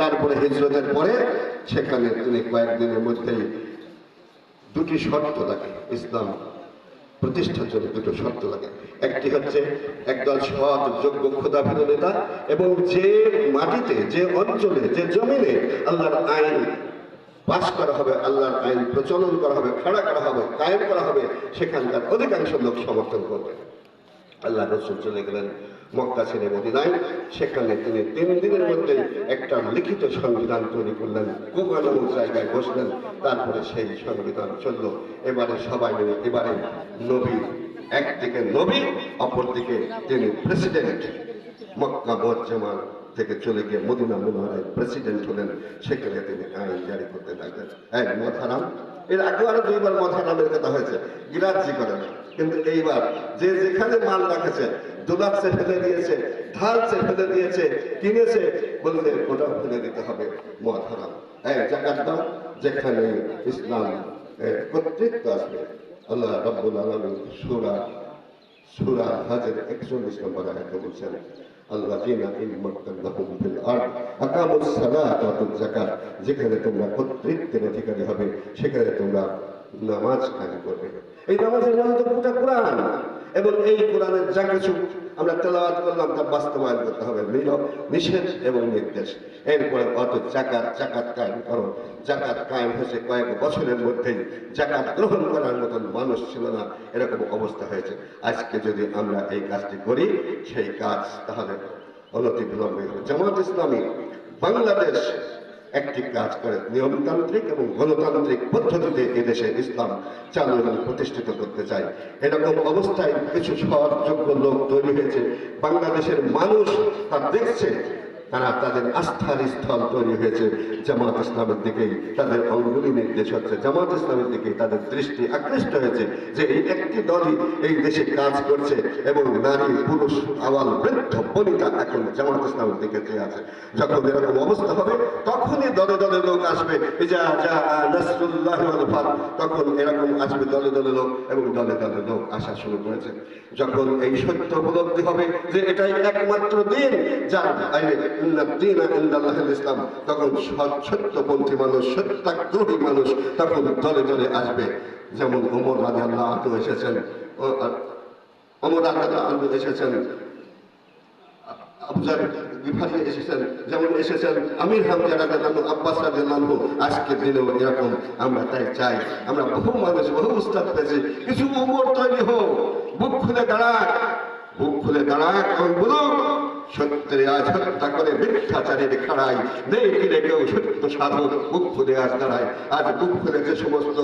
তারপরে হিজরতের পরে সেখানে তিনি কয়েকদিনের মধ্যেই দুটি শর্ত লাগে, ইসলাম প্রতিষ্ঠার জন্য দুটো শর্ত লাগে। একটি হচ্ছে একদল সৎ, যোগ্য খোদাভীর নেতা এবং যে মাটিতে, যে অঞ্চলে, যে জমিনে আল্লাহর আইন পাশ করা হবে, আল্লাহর আইন প্রচলন করা হবে, খাড়া করা হবে, কায়েম করা হবে, সেখানকার অধিকাংশ লোক সমর্থন করবে। আল্লাহ রসুল চলে গেলেন মক্কা ছেড়ে মদিনায়। সেখানে তিনি তিন দিনের মধ্যে একটা লিখিত সংবিধান তৈরি করলেন কোকা নামক জায়গায় বসলেন, তারপরে সেই সংবিধান চলল। এবারে সবাই মিলে, এবারে নবী, একদিকে নবী, অপরদিকে তিনি প্রেসিডেন্ট মক্কা মজ্জামান থেকে চলে গিয়ে মদিনা মুনহারায় প্রেসিডেন্ট হলেন। সেখানে তিনি আইন জারি করতে লাগলেন। এক মথারাম এর আগে আরও দুইবার মথারামের কথা হয়েছে। গিরাজি করেন। কিন্তু এইবার যে যেখানে মাল রাখেছে দোলাচ্ছে ফেলে দিয়েছে ঢালছে ফেলে দিয়েছে, কিনেছে, বললে ওটা ফেলে দিতে হবে মহারাম এক জায়গার দাম যেখানে ইসলাম কর্তৃত্ব আসবে। আল্লাহ রব্বুল আলমী সুরা সুরা হাজের একচল্লিশ নম্বর আয়াতে বলছেন যেখানে তোমরা কর্তৃত্বের অধিকারী হবে, সেখানে তোমরা নামাজ কায়েম করবে। এই নামাজের নাম তো পুরো কোরআন। এবং এই কোরআনের যা কিছু আমরা তেলাওয়াত করলাম, তা বাস্তবায়ন করতে হবে। মিল, নিষেধ এবং নির্দেশ। এরপরে অত জাকাত জাকাত কায়েম করো। জাকাত কায়েম হয়েছে কয়েক বছরের মধ্যেই। জাকাত গ্রহণ করার মতন মানুষ ছিল না। এরকম অবস্থা হয়েছে। আজকে যদি আমরা এই কাজটি করি, সেই কাজ তাহলে অনতি বিলম্বে হবে। জামাত ইসলামী, বাংলাদেশ একটি কাজ করে। নিয়মতান্ত্রিক এবং গণতান্ত্রিক পদ্ধতিতে এদেশে ইসলাম চালু এবং প্রতিষ্ঠিত করতে চায়। এরকম অবস্থায় কিছু সহযোগ্য লোক তৈরি হয়েছে। বাংলাদেশের মানুষ তা দেখছে। তারা তাদের আস্থার স্থল তৈরি হয়েছে। জামাত ইসলামের দিকেই তাদের অঙ্গুলি নির্দেশ হচ্ছে জামাত ইসলামের দিকেই তাদের দৃষ্টি আকৃষ্ট হয়েছে যে এই একটি দলই এই দেশে কাজ করছে এবং নারী, পুরুষ, আওয়াল, বৃদ্ধ, বনিতা এখন জামাত ইসলামের দিকে চেয়ে আছে। যখন এরকম অবস্থা হবে, তখনই দলে দলে লোক আসবে। তখন এরকম আসবে দলে দলে লোক এবং দলে দলে লোক আসা শুরু করেছে। যখন এই সত্য উপলব্ধি হবে যে এটাই একমাত্র দিন যার ইসলাম। তখন সত্যপন্থী মানুষ, সত্যাগ্রহী মানুষ তখন দলে দলে আসবে। যেমন ওমর আনহু এসেছেন। ওমর রাজিয়াল্লাহ আনহু এসেছেন। আমির হামজা তাই চাই। আমরা বহু মানুষ, বহু উস্তাদ কিছু উমর তৈরি হোক। বুক খুলে দাঁড়াক। বুক খুলে দাঁড়াক এবং সত্যের আচরণটা করে মিথ্যাচারের খাড়াই নেই কিনে কেউ সত্য সাধক মুখ খুলে আজ দাঁড়ায়। আজ বুক খুলে যে সমস্ত